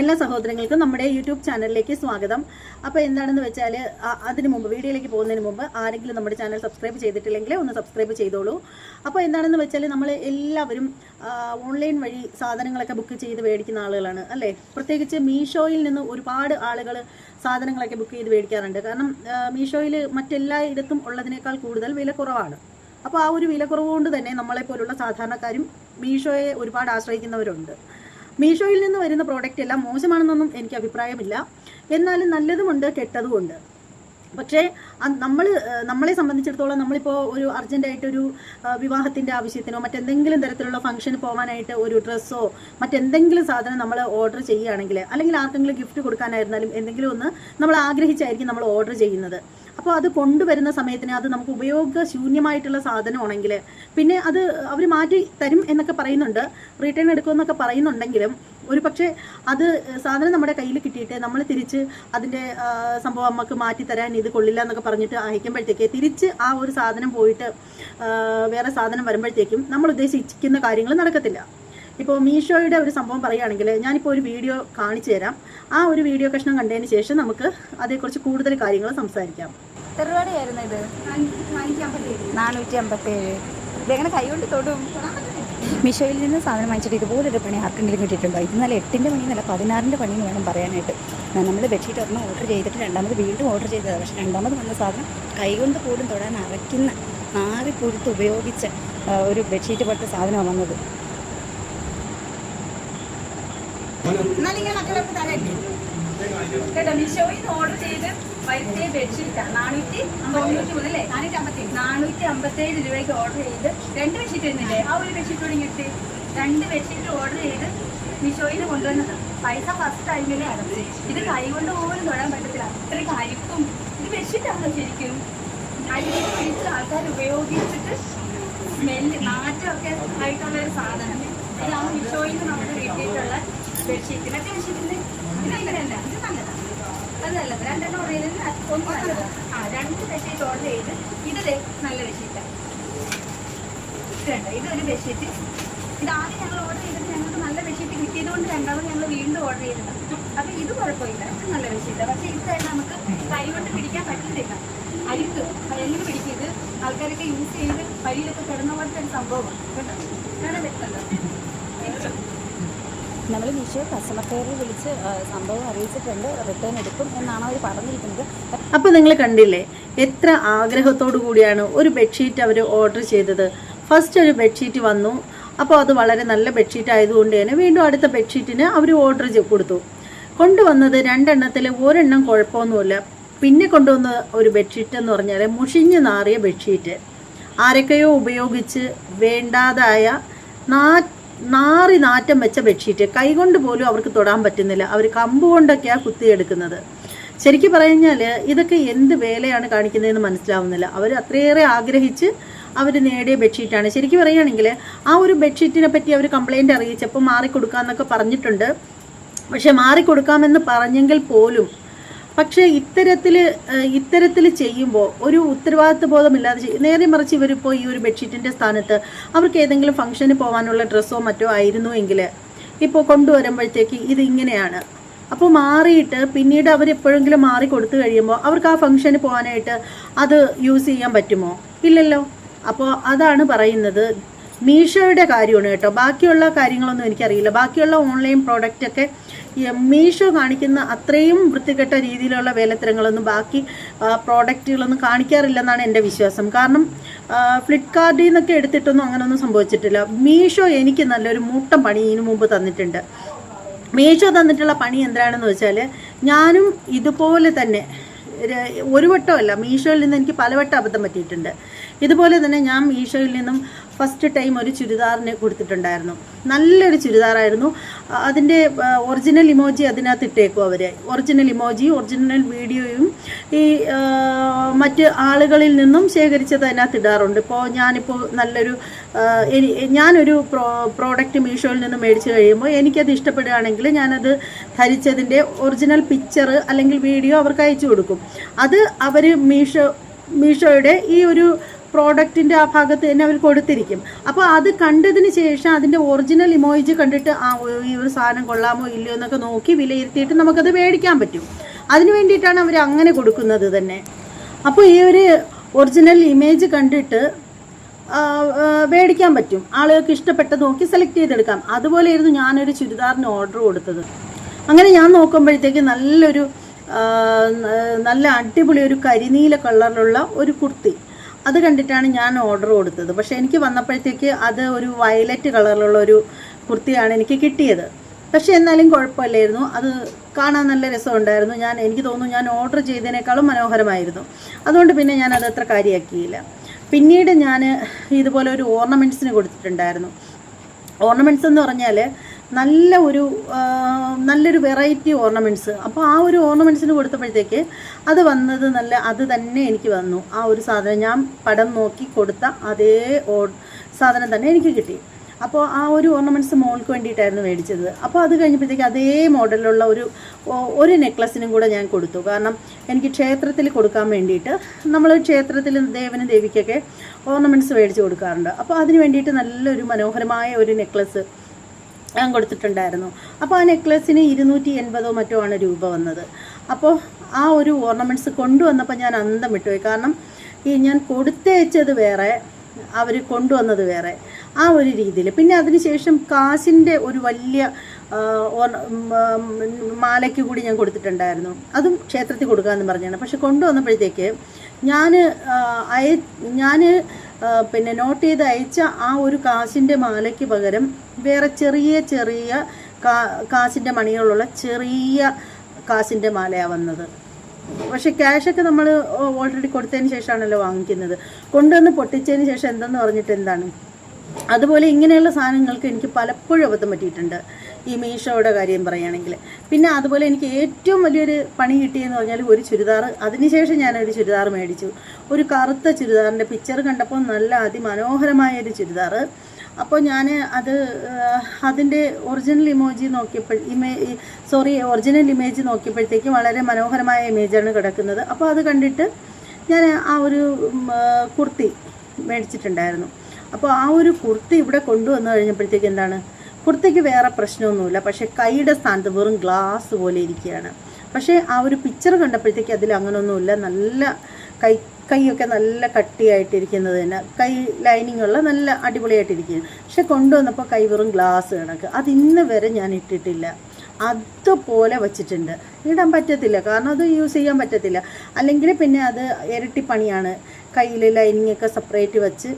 എല്ലാ സഹോദരങ്ങൾക്കും നമ്മുടെ യൂട്യൂബ് ചാനലിലേക്ക് സ്വാഗതം. അപ്പോൾ എന്താണെന്ന് വെച്ചാൽ അതിന് മുമ്പ് വീഡിയോയിലേക്ക് പോകുന്നതിന് മുമ്പ് ആരെങ്കിലും നമ്മുടെ ചാനൽ സബ്സ്ക്രൈബ് ചെയ്തിട്ടില്ലെങ്കിൽ ഒന്ന് സബ്സ്ക്രൈബ് ചെയ്തോളൂ. അപ്പോൾ എന്താണെന്ന് വെച്ചാൽ നമ്മൾ എല്ലാവരും ഓൺലൈൻ വഴി സാധനങ്ങളൊക്കെ ബുക്ക് ചെയ്ത് മേടിക്കുന്ന ആളുകളാണ് അല്ലേ? പ്രത്യേകിച്ച് മീഷോയിൽ നിന്ന് ഒരുപാട് ആളുകൾ സാധനങ്ങളൊക്കെ ബുക്ക് ചെയ്ത് മേടിക്കാറുണ്ട്. കാരണം മീഷോയിൽ മറ്റെല്ലായിടത്തും ഉള്ളതിനേക്കാൾ കൂടുതൽ വില കുറവാണ്. അപ്പോൾ ആ ഒരു വിലക്കുറവ് കൊണ്ട് തന്നെ നമ്മളെപ്പോലുള്ള സാധാരണക്കാരും മീഷോയെ ഒരുപാട് ആശ്രയിക്കുന്നവരുണ്ട്. മീഷോയിൽ നിന്ന് വരുന്ന പ്രോഡക്റ്റ് എല്ലാം മോശമാണെന്നൊന്നും എനിക്ക് അഭിപ്രായമില്ല. എന്നാലും നല്ലതുമുണ്ട് കെട്ടതുമുണ്ട്. പക്ഷേ നമ്മൾ നമ്മളെ സംബന്ധിച്ചിടത്തോളം നമ്മളിപ്പോൾ ഒരു അർജന്റായിട്ടൊരു വിവാഹത്തിന്റെ ആവശ്യത്തിനോ മറ്റെന്തെങ്കിലും തരത്തിലുള്ള ഫംഗ്ഷന് പോകാനായിട്ട് ഒരു ഡ്രസ്സോ മറ്റെന്തെങ്കിലും സാധനം നമ്മൾ ഓർഡർ ചെയ്യുകയാണെങ്കിൽ അല്ലെങ്കിൽ ആർക്കെങ്കിലും ഗിഫ്റ്റ് കൊടുക്കാനായിരുന്നാലും എന്തെങ്കിലും ഒന്ന് നമ്മൾ ആഗ്രഹിച്ചായിരിക്കും നമ്മൾ ഓർഡർ ചെയ്യുന്നത്. അപ്പോൾ അത് കൊണ്ടുവരുന്ന സമയത്തിന് അത് നമുക്ക് ഉപയോഗശൂന്യമായിട്ടുള്ള സാധനമാണെങ്കിൽ പിന്നെ അത് അവർ മാറ്റി തരും എന്നൊക്കെ പറയുന്നുണ്ട്. റിട്ടേൺ എടുക്കുമെന്നൊക്കെ പറയുന്നുണ്ടെങ്കിലും ഒരു പക്ഷേ അത് സാധനം നമ്മുടെ കയ്യിൽ കിട്ടിയിട്ട് നമ്മൾ തിരിച്ച് അതിന്റെ സംഭവം നമുക്ക് മാറ്റി തരാൻ ഇത് കൊള്ളില്ല എന്നൊക്കെ പറഞ്ഞിട്ട് അയക്കുമ്പോഴത്തേക്ക് തിരിച്ച് ആ ഒരു സാധനം പോയിട്ട് വേറെ സാധനം വരുമ്പോഴത്തേക്കും നമ്മൾ ഉദ്ദേശിക്കുന്ന കാര്യങ്ങൾ നടക്കത്തില്ല. ഇപ്പോൾ മീഷോയുടെ ഒരു സംഭവം പറയുകയാണെങ്കിൽ ഞാനിപ്പോൾ ഒരു വീഡിയോ കാണിച്ചു തരാം. ആ ഒരു വീഡിയോ കഷ്ണം കണ്ടതിന് ശേഷം നമുക്ക് അതേക്കുറിച്ച് കൂടുതൽ കാര്യങ്ങൾ സംസാരിക്കാം. എത്ര രൂപയായിരുന്നു ഇത്? നാനൂറ്റി അമ്പത്തേഴ് ഇതെങ്ങനെ കൈകൊണ്ട് തൊടും? മിഷോയിൽ നിന്ന് സാധനം വാങ്ങിച്ചിട്ട് ഇതുപോലൊരു പണി ആർക്കെങ്കിലും കിട്ടിയിട്ടുണ്ടോ? ഇത് നല്ല എട്ടിന്റെ പണി നല്ല പതിനാറിന്റെ പണി എന്ന് വേണം പറയാനായിട്ട്. നമ്മൾ ബെഡ്ഷീറ്റ് ഒരെണ്ണം ഓർഡർ ചെയ്തിട്ട് രണ്ടാമത് വീണ്ടും ഓർഡർ ചെയ്തതാണ്. പക്ഷേ രണ്ടാമത് വന്ന സാധനം കൈകൊണ്ട് പോലും തൊടാൻ അറയ്ക്കുന്ന നാറി പുഴുത്ത് ഉപയോഗിച്ച ഒരു ബെഡ്ഷീറ്റ് പോലത്തെ സാധനമാണ് വന്നത്. കേട്ടോ മിഷോയിൽ നിന്ന് ഓർഡർ ചെയ്ത് വരുത്തിയ ബെഡ്ഷീറ്റാണ് നാനൂറ്റി തൊണ്ണൂറ്റി അല്ലേ നാനൂറ്റി അമ്പത്തേഴ് രൂപയ്ക്ക് ഓർഡർ ചെയ്ത് രണ്ട് ബെഡ്ഷീറ്റ് വരുന്നില്ലേ ആ ഒരു ബെഡ്ഷീറ്റ് കൂടി രണ്ട് ബെഡ്ഷീറ്റ് ഓർഡർ ചെയ്ത് മിഷോയിൽ കൊണ്ടുവന്നത് പൈസ ഫസ്റ്റ് ടൈമിലേ അടച്ചു ഇത് കൈകൊണ്ട് പോലും തൊടാൻ പറ്റത്തില്ല അത്രയും കരിപ്പും ഇത് ബെഡ്ഷീറ്റാണല്ലോ ശരിക്കും അരിയിൽ പിടിച്ച് ആൾക്കാർ ഉപയോഗിച്ചിട്ട് സ്മെല്ല് മാറ്റമൊക്കെ ആയിട്ടുള്ള ഒരു സാധനം ഇതാണ് മിഷോയിൽ നിന്ന് നമുക്ക് കിട്ടിയിട്ടുള്ള ബെഡ്ഷീറ്റ് മറ്റേ ബെഡ്ഷീറ്റിന്റെ ഇത് അങ്ങനെയല്ല ഇത് നല്ലതാണ് അത് നല്ലത്. രണ്ടെണ്ണം ഓർഡർ ചെയ്തത് ഒന്ന് നല്ലതാണ് ആ രണ്ട് ബെഡ്ഷീറ്റ് ഓർഡർ ചെയ്ത് ഇത് നല്ല ബെഡ്ഷീറ്റാണ് ഇതുണ്ട് ഇതൊരു ബെഡ്ഷീറ്റ് ഇത് ആദ്യം ഞങ്ങൾ ഓർഡർ ചെയ്തിട്ട് ഞങ്ങൾക്ക് നല്ല ബെഡ്ഷീറ്റ് കിട്ടിയതുകൊണ്ട് രണ്ടാമത് ഞങ്ങൾ വീണ്ടും ഓർഡർ ചെയ്തതാണ് അപ്പൊ ഇത് കുഴപ്പമില്ല. ഇത് നല്ല ബെഡ്ഷീറ്റാണ് പക്ഷേ ഇത് നമുക്ക് കൈ കൊണ്ട് പിടിക്കാൻ പറ്റുന്നില്ല. അരിക്ക് എങ്ങനെ പിടിക്കും ഇത് ആൾക്കാരൊക്കെ യൂസ് ചെയ്ത് വഴിയിലൊക്കെ കിടന്ന പോലത്തെ ഒരു സംഭവമാണ്. കേട്ടോ? കാണാൻ നമ്മൾ മീഷോ കസ്റ്റമർ കെയറിൽ വിളിച്ച് സംഭവം അറിയിച്ചിട്ടുണ്ട് റിട്ടേൺ എടുക്കും എന്നാണ് അവർ പറഞ്ഞിരിക്കുന്നത്. അപ്പോൾ നിങ്ങൾ കണ്ടില്ലേ എത്ര ആഗ്രഹത്തോടു കൂടിയാണ് ഒരു ബെഡ്ഷീറ്റ് അവർ ഓർഡർ ചെയ്തത്. ഫസ്റ്റ് ഒരു ബെഡ്ഷീറ്റ് വന്നു. അപ്പോൾ അത് വളരെ നല്ല ബെഡ്ഷീറ്റ് ആയതുകൊണ്ട് തന്നെ വീണ്ടും അടുത്ത ബെഡ്ഷീറ്റിന് അവർ ഓർഡർ കൊടുത്തു. കൊണ്ടുവന്നത് രണ്ടെണ്ണത്തിൽ ഒരെണ്ണം കുഴപ്പമൊന്നുമില്ല. പിന്നെ കൊണ്ടുവന്ന ഒരു ബെഡ്ഷീറ്റ് എന്ന് പറഞ്ഞാൽ മുഷിഞ്ഞു നാറിയ ബെഡ്ഷീറ്റ് ആരൊക്കെയോ ഉപയോഗിച്ച് വേണ്ടാതായ നാ നാറി നാറ്റം വെച്ച ബെഡ്ഷീറ്റ് കൈകൊണ്ട് പോലും അവർക്ക് തൊടാൻ പറ്റുന്നില്ല. അവർ കമ്പ് കൊണ്ടൊക്കെയാണ് കുത്തിയെടുക്കുന്നത് ശരിക്കും പറഞ്ഞാൽ ഇതൊക്കെ എന്ത് വേലയാണ് കാണിക്കുന്നതെന്ന് മനസ്സിലാവുന്നില്ല. അവർ അത്രയേറെ ആഗ്രഹിച്ച് അവർ നേടിയ ബെഡ്ഷീറ്റാണ്. ശരിക്കും പറയുകയാണെങ്കിൽ ആ ഒരു ബെഡ്ഷീറ്റിനെ പറ്റി അവർ കംപ്ലൈന്റ് അറിയിച്ചപ്പോൾ മാറിക്കൊടുക്കാമെന്നൊക്കെ പറഞ്ഞിട്ടുണ്ട്. പക്ഷെ മാറിക്കൊടുക്കാമെന്ന് പറഞ്ഞെങ്കിൽ പോലും പക്ഷേ ഇത്തരത്തിൽ ഇത്തരത്തിൽ ചെയ്യുമ്പോൾ ഒരു ഉത്തരവാദിത്വ ബോധമില്ലാതെ ചെയ്യും നേരെ മറിച്ച് ഇവരിപ്പോൾ ഈ ഒരു ബെഡ്ഷീറ്റിന്റെ സ്ഥാനത്ത് അവർക്ക് ഏതെങ്കിലും ഫംഗ്ഷന് പോകാനുള്ള ഡ്രസ്സോ മറ്റോ ആയിരുന്നു എങ്കിൽ ഇപ്പോൾ കൊണ്ടുവരുമ്പോഴത്തേക്ക് ഇത് ഇങ്ങനെയാണ്. അപ്പോൾ മാറിയിട്ട് പിന്നീട് അവർ എപ്പോഴെങ്കിലും മാറി കൊടുത്തു കഴിയുമ്പോൾ അവർക്ക് ആ ഫംഗ്ഷന് പോകാനായിട്ട് അത് യൂസ് ചെയ്യാൻ പറ്റുമോ? ഇല്ലല്ലോ. അപ്പോൾ അതാണ് പറയുന്നത്. മീഷോയുടെ കാര്യമാണ് കേട്ടോ. ബാക്കിയുള്ള കാര്യങ്ങളൊന്നും എനിക്കറിയില്ല. ബാക്കിയുള്ള ഓൺലൈൻ പ്രോഡക്റ്റ് ഒക്കെ ഈ മീഷോ കാണിക്കുന്ന അത്രയും വൃത്തികെട്ട രീതിയിലുള്ള വേലത്തരങ്ങളൊന്നും ബാക്കി പ്രോഡക്റ്റുകളൊന്നും കാണിക്കാറില്ലെന്നാണ് എന്റെ വിശ്വാസം. കാരണം ഫ്ലിപ്കാർട്ടിൽ നിന്നൊക്കെ എടുത്തിട്ടൊന്നും അങ്ങനെയൊന്നും സംഭവിച്ചിട്ടില്ല. മീഷോ എനിക്ക് നല്ലൊരു മൂട്ടം പണി ഇതിനു മുമ്പ് തന്നിട്ടുണ്ട്. മീഷോ തന്നിട്ടുള്ള പണി എന്താണെന്ന് വെച്ചാൽ ഞാനും ഇതുപോലെ തന്നെ ഒരു വട്ടമല്ല മീഷോയിൽ നിന്ന് എനിക്ക് പലവട്ടം അബദ്ധം പറ്റിയിട്ടുണ്ട്. ഇതുപോലെ തന്നെ ഞാൻ മീഷോയിൽ നിന്നും ഫസ്റ്റ് ടൈം ഒരു ചുരിദാറിന് കൊടുത്തിട്ടുണ്ടായിരുന്നു. നല്ലൊരു ചുരിദാറായിരുന്നു. അതിന്റെ ഒറിജിനൽ ഇമോജി അതിനകത്ത് ഇട്ടേക്കും അവർ ഒറിജിനൽ ഇമോജി ഒറിജിനൽ വീഡിയോയും ഈ മറ്റ് ആളുകളിൽ നിന്നും ശേഖരിച്ചത് അതിനകത്ത് ഇടാറുണ്ട്. ഇപ്പോൾ ഞാനിപ്പോൾ നല്ലൊരു ഞാനൊരു പ്രോ പ്രോഡക്റ്റ് മീഷോയിൽ നിന്ന് മേടിച്ച് കഴിയുമ്പോൾ എനിക്കത് ഇഷ്ടപ്പെടുകയാണെങ്കിൽ ഞാനത് ധരിച്ചതിന്റെ ഒറിജിനൽ പിക്ചർ അല്ലെങ്കിൽ വീഡിയോ അവർക്ക് അയച്ചു കൊടുക്കും. അത് അവർ മീഷോ മീഷോയുടെ ഈ ഒരു പ്രോഡക്റ്റിന്റെ ആ ഭാഗത്ത് തന്നെ അവർ കൊടുത്തിരിക്കും. അപ്പോൾ അത് കണ്ടതിന് ശേഷം അതിന്റെ ഒറിജിനൽ ഇമോയിജ് കണ്ടിട്ട് ആ ഈ ഒരു സാധനം കൊള്ളാമോ ഇല്ലയോ എന്നൊക്കെ നോക്കി വിലയിരുത്തിയിട്ട് നമുക്കത് മേടിക്കാൻ പറ്റും. അതിന് വേണ്ടിയിട്ടാണ് അവർ അങ്ങനെ കൊടുക്കുന്നത് തന്നെ. അപ്പോൾ ഈ ഒരു ഒറിജിനൽ ഇമേജ് കണ്ടിട്ട് മേടിക്കാൻ പറ്റും. ആളുകൾക്ക് ഇഷ്ടപ്പെട്ടത് നോക്കി സെലക്ട് ചെയ്തെടുക്കാം. അതുപോലെയായിരുന്നു ഞാനൊരു ചുരിദാറിന് ഓർഡർ കൊടുത്തത്. അങ്ങനെ ഞാൻ നോക്കുമ്പോഴത്തേക്ക് നല്ലൊരു നല്ല അടിപൊളി ഒരു കരിനീല കളറിലുള്ള ഒരു കുർത്തി. അത് കണ്ടിട്ടാണ് ഞാൻ ഓർഡർ കൊടുത്തത്. പക്ഷേ എനിക്ക് വന്നപ്പോഴത്തേക്ക് അത് ഒരു വയലറ്റ് കളറിലുള്ള ഒരു കുർത്തിയാണ് എനിക്ക് കിട്ടിയത്. പക്ഷേ എന്നാലും കുഴപ്പമില്ലായിരുന്നു. അത് കാണാൻ നല്ല രസമുണ്ടായിരുന്നു. ഞാൻ എനിക്ക് തോന്നുന്നു ഞാൻ ഓർഡർ ചെയ്തതിനേക്കാളും മനോഹരമായിരുന്നു. അതുകൊണ്ട് പിന്നെ ഞാൻ അത് അത്ര കാര്യമാക്കിയില്ല പിന്നീട് ഞാൻ ഇതുപോലെ ഒരു ഓർണമെന്റ്സിന് കൊടുത്തിട്ടുണ്ടായിരുന്നു. ഓർണമെന്റ്സ് എന്ന് പറഞ്ഞാൽ നല്ല ഒരു നല്ലൊരു വെറൈറ്റി ഓർണമെന്റ്സ് അപ്പോൾ ആ ഒരു ഓർണമെന്റ്സിന് കൊടുത്തപ്പോഴത്തേക്ക് അത് വന്നത് നല്ല അത് തന്നെ എനിക്ക് വന്നു. ആ ഒരു സാധനം ഞാൻ പടം നോക്കി കൊടുത്ത അതേ സാധനം തന്നെ എനിക്ക് കിട്ടി. അപ്പോൾ ആ ഒരു ഓർണമെന്റ്സ് മോൾക്ക് വേണ്ടിയിട്ടായിരുന്നു മേടിച്ചത്. അപ്പോൾ അത് കഴിഞ്ഞപ്പോഴത്തേക്ക് അതേ മോഡലിലുള്ള ഒരു ഒരു നെക്ലസിനും കൂടെ ഞാൻ കൊടുത്തു. കാരണം എനിക്ക് ക്ഷേത്രത്തിൽ കൊടുക്കാൻ വേണ്ടിയിട്ട് നമ്മൾ ക്ഷേത്രത്തിൽ ദേവനും ദേവിക്കൊക്കെ ഓർണമെന്റ്സ് മേടിച്ച് കൊടുക്കാറുണ്ട്. അപ്പോൾ അതിന് വേണ്ടിയിട്ട് നല്ലൊരു മനോഹരമായ ഒരു നെക്ലസ് ഞാൻ കൊടുത്തിട്ടുണ്ടായിരുന്നു. അപ്പോൾ ആ നെക്ലസിന് ഇരുന്നൂറ്റി എൺപതോ മറ്റോ ആണ് രൂപ വന്നത്. അപ്പോൾ ആ ഒരു ഓർണമെന്റ്സ് കൊണ്ടുവന്നപ്പോൾ ഞാൻ അന്തം വിട്ടുപോയി കാരണം ഈ ഞാൻ കൊടുത്തയച്ചത് വേറെ അവർ കൊണ്ടുവന്നത് വേറെ. ആ ഒരു രീതിയിൽ പിന്നെ അതിനുശേഷം കാശിന്റെ ഒരു വലിയ മാലയ്ക്ക് കൂടി ഞാൻ കൊടുത്തിട്ടുണ്ടായിരുന്നു. അതും ക്ഷേത്രത്തിൽ കൊടുക്കാമെന്ന് പറഞ്ഞാണ്. പക്ഷെ കൊണ്ടുവന്നപ്പോഴത്തേക്ക് ഞാൻ അയ ഞാൻ പിന്നെ നോട്ട് ചെയ്ത് അയച്ച ആ ഒരു കാശിന്റെ മാലയ്ക്ക് പകരം വേറെ ചെറിയ ചെറിയ കാ കാശിന്റെ മണികളുള്ള ചെറിയ കാശിന്റെ മാലയാണ് വന്നത്. പക്ഷെ ക്യാഷൊക്കെ നമ്മൾ ഓൾറെഡി കൊടുത്തതിന് ശേഷമാണല്ലോ വാങ്ങിക്കുന്നത്. കൊണ്ടുവന്ന് പൊട്ടിച്ചതിന് ശേഷം എന്തെന്ന് പറഞ്ഞിട്ട് എന്താണ്? അതുപോലെ ഇങ്ങനെയുള്ള സാധനങ്ങൾക്ക് എനിക്ക് പലപ്പോഴും അബദ്ധം പറ്റിയിട്ടുണ്ട്. ഈ മീഷോയുടെ കാര്യം പറയുകയാണെങ്കിൽ. പിന്നെ അതുപോലെ എനിക്ക് ഏറ്റവും വലിയൊരു പണി കിട്ടിയെന്ന് പറഞ്ഞാൽ ഒരു ചുരിദാർ. അതിനുശേഷം ഞാനൊരു ചുരിദാർ മേടിച്ചു. ഒരു കറുത്ത ചുരിദാറിന്റെ പിക്ചർ കണ്ടപ്പോൾ നല്ല അതിമനോഹരമായ ഒരു ചുരിദാർ. അപ്പോൾ ഞാൻ അത് അതിന്റെ ഒറിജിനൽ ഇമോജി നോക്കിയപ്പോൾ ഇമേ സോറി ഒറിജിനൽ ഇമേജ് നോക്കിയപ്പോഴത്തേക്ക് വളരെ മനോഹരമായ ഇമേജാണ് കിടക്കുന്നത്. അപ്പോൾ അത് കണ്ടിട്ട് ഞാൻ ആ ഒരു കുർത്തി മേടിച്ചിട്ടുണ്ടായിരുന്നു. അപ്പോൾ ആ ഒരു കുർത്തി ഇവിടെ കൊണ്ടുവന്നു കഴിഞ്ഞപ്പോഴത്തേക്ക് എന്താണ്? കുർത്തിക്ക് വേറെ പ്രശ്നമൊന്നുമില്ല. പക്ഷേ കൈയുടെ സ്ഥാനത്ത് വെറും ഗ്ലാസ് പോലെ ഇരിക്കുകയാണ്. പക്ഷേ ആ ഒരു പിക്ചർ കണ്ടപ്പോഴത്തേക്ക് അതിൽ അങ്ങനെയൊന്നുമില്ല നല്ല കൈ കൈയൊക്കെ നല്ല കട്ടിയായിട്ടിരിക്കുന്നത് തന്നെ. കൈ ലൈനിങ് ഉള്ള നല്ല അടിപൊളിയായിട്ടിരിക്കുകയാണ്. പക്ഷെ കൊണ്ടുവന്നപ്പോൾ കൈ വെറും ഗ്ലാസ് കണക്ക്. അത് ഇന്ന് വരെ ഞാൻ ഇട്ടിട്ടില്ല. അതുപോലെ വച്ചിട്ടുണ്ട്. ഇടാൻ പറ്റത്തില്ല. കാരണം അത് യൂസ് ചെയ്യാൻ പറ്റത്തില്ല. അല്ലെങ്കിൽ പിന്നെ അത് ഇരട്ടി പണിയാണ്. കയ്യിൽ ലൈനിങ് ഒക്കെ സെപ്പറേറ്റ് വെച്ച്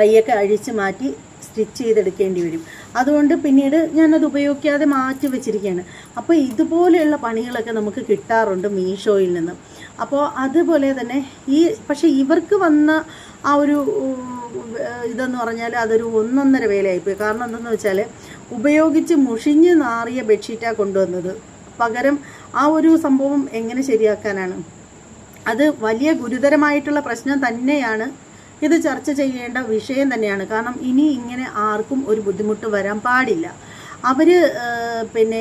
കൈയൊക്കെ അഴിച്ച് മാറ്റി സ്റ്റിച്ച് ചെയ്തെടുക്കേണ്ടി വരും. അതുകൊണ്ട് പിന്നീട് ഞാനത് ഉപയോഗിക്കാതെ മാറ്റി വെച്ചിരിക്കുകയാണ്. അപ്പോൾ ഇതുപോലെയുള്ള പണികളൊക്കെ നമുക്ക് കിട്ടാറുണ്ട് മീഷോയിൽ നിന്ന്. അപ്പോൾ അതുപോലെ തന്നെ ഈ പക്ഷേ ഇവർക്ക് വന്ന ആ ഒരു ഇതെന്ന് പറഞ്ഞാൽ അതൊരു ഒന്നൊന്നര വേലയായിപ്പോയി. കാരണം എന്തെന്ന് വെച്ചാൽ ഉപയോഗിച്ച് മുഷിഞ്ഞ് നാറിയ ബെഡ്ഷീറ്റാണ് കൊണ്ടുവന്നത്. പകരം ആ ഒരു സംഭവം എങ്ങനെ ശരിയാക്കാനാണ്? അത് വലിയ ഗുരുതരമായിട്ടുള്ള പ്രശ്നം തന്നെയാണ് ഇത് ചർച്ച ചെയ്യേണ്ട വിഷയം തന്നെയാണ്. കാരണം ഇനി ഇങ്ങനെ ആർക്കും ഒരു ബുദ്ധിമുട്ട് വരാൻ പാടില്ല. അവർ പിന്നെ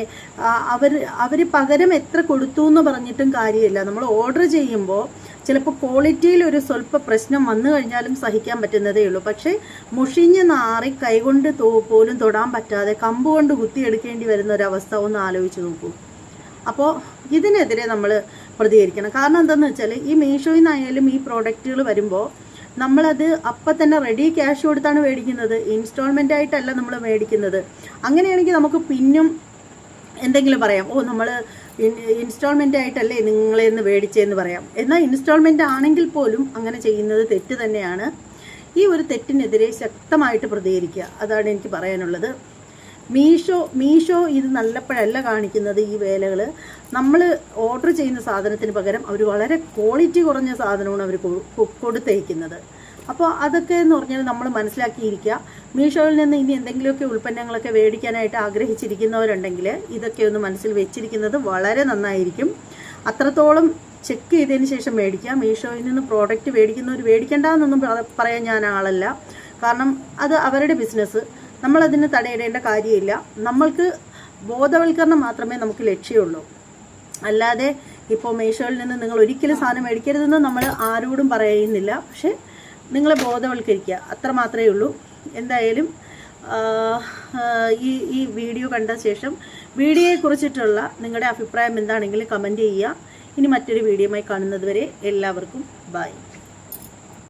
അവർ അവർ പകരം എത്ര കൊടുത്തു എന്ന് പറഞ്ഞിട്ടും കാര്യമില്ല. നമ്മൾ ഓർഡർ ചെയ്യുമ്പോൾ ചിലപ്പോൾ ക്വാളിറ്റിയിൽ ഒരു സ്വല്പ പ്രശ്നം വന്നു കഴിഞ്ഞാലും സഹിക്കാൻ പറ്റുന്നതേ ഉള്ളൂ. പക്ഷേ മുഷിഞ്ഞ് നാറി കൈകൊണ്ട് പോലും തൊടാൻ പറ്റാതെ കമ്പ് കൊണ്ട് കുത്തിയെടുക്കേണ്ടി വരുന്ന ഒരവസ്ഥ ഒന്ന് ആലോചിച്ച് നോക്കൂ. അപ്പോൾ ഇതിനെതിരെ നമ്മൾ പ്രതികരിക്കണം. കാരണം എന്താണെന്ന് വെച്ചാൽ ഈ മീഷോയിൽ നിന്നായാലും ഈ പ്രോഡക്റ്റുകൾ വരുമ്പോൾ നമ്മളത് അപ്പം തന്നെ റെഡി ക്യാഷ് കൊടുത്താണ് മേടിക്കുന്നത്. ഇൻസ്റ്റാൾമെന്റ് ആയിട്ടല്ല നമ്മൾ മേടിക്കുന്നത്. അങ്ങനെയാണെങ്കിൽ നമുക്ക് പിന്നും എന്തെങ്കിലും പറയാം. ഓ നമ്മൾ ഇൻസ്റ്റാൾമെന്റ് ആയിട്ടല്ലേ നിങ്ങളെ നിന്ന് മേടിച്ചതെന്ന് പറയാം. എന്നാൽ ഇൻസ്റ്റാൾമെന്റ് ആണെങ്കിൽ പോലും അങ്ങനെ ചെയ്യുന്നത് തെറ്റ് തന്നെയാണ്. ഈ ഒരു തെറ്റിനെതിരെ ശക്തമായിട്ട് പ്രതികരിക്കുക. അതാണ് എനിക്ക് പറയാനുള്ളത്. മീഷോ മീഷോ ഇത് നല്ലപ്പോഴല്ല കാണിക്കുന്നത് ഈ വേലകൾ നമ്മൾ ഓർഡർ ചെയ്യുന്ന സാധനത്തിന് പകരം അവർ വളരെ ക്വാളിറ്റി കുറഞ്ഞ സാധനമാണ് അവർ കൊടുത്തയക്കുന്നത് അപ്പോൾ അതൊക്കെ എന്ന് പറഞ്ഞാൽ നമ്മൾ മനസ്സിലാക്കിയിരിക്കുക. മീഷോയിൽ നിന്ന് ഇനി എന്തെങ്കിലുമൊക്കെ ഉൽപ്പന്നങ്ങളൊക്കെ മേടിക്കാനായിട്ട് ആഗ്രഹിച്ചിരിക്കുന്നവരുണ്ടെങ്കിൽ ഇതൊക്കെ ഒന്ന് മനസ്സിൽ വെച്ചിരിക്കുന്നത് വളരെ നന്നായിരിക്കും. അത്രത്തോളം ചെക്ക് ചെയ്തതിന് ശേഷം മേടിക്കുക. മീഷോയിൽ നിന്ന് പ്രോഡക്റ്റ് മേടിക്കുന്നവർ മേടിക്കേണ്ട എന്നൊന്നും പറയാൻ ഞാൻ ആളല്ല. കാരണം അത് അവരുടെ ബിസിനസ് നമ്മളതിന് തടയിടേണ്ട കാര്യമില്ല. നമ്മൾക്ക് ബോധവൽക്കരണം മാത്രമേ നമുക്ക് ലക്ഷ്യമുള്ളൂ. അല്ലാതെ ഇപ്പോൾ മേശകളിൽ നിന്ന് നിങ്ങൾ ഒരിക്കലും സാധനം മേടിക്കരുതെന്ന് നമ്മൾ ആരോടും പറയുന്നില്ല. പക്ഷേ നിങ്ങളെ ബോധവൽക്കരിക്കുക. അത്ര മാത്രമേ ഉള്ളൂ. എന്തായാലും ഈ ഈ വീഡിയോ കണ്ട ശേഷം വീഡിയോയെക്കുറിച്ചിട്ടുള്ള നിങ്ങളുടെ അഭിപ്രായം എന്താണെങ്കിലും കമന്റ് ചെയ്യുക. ഇനി മറ്റൊരു വീഡിയോയുമായി കാണുന്നതുവരെ എല്ലാവർക്കും ബൈ.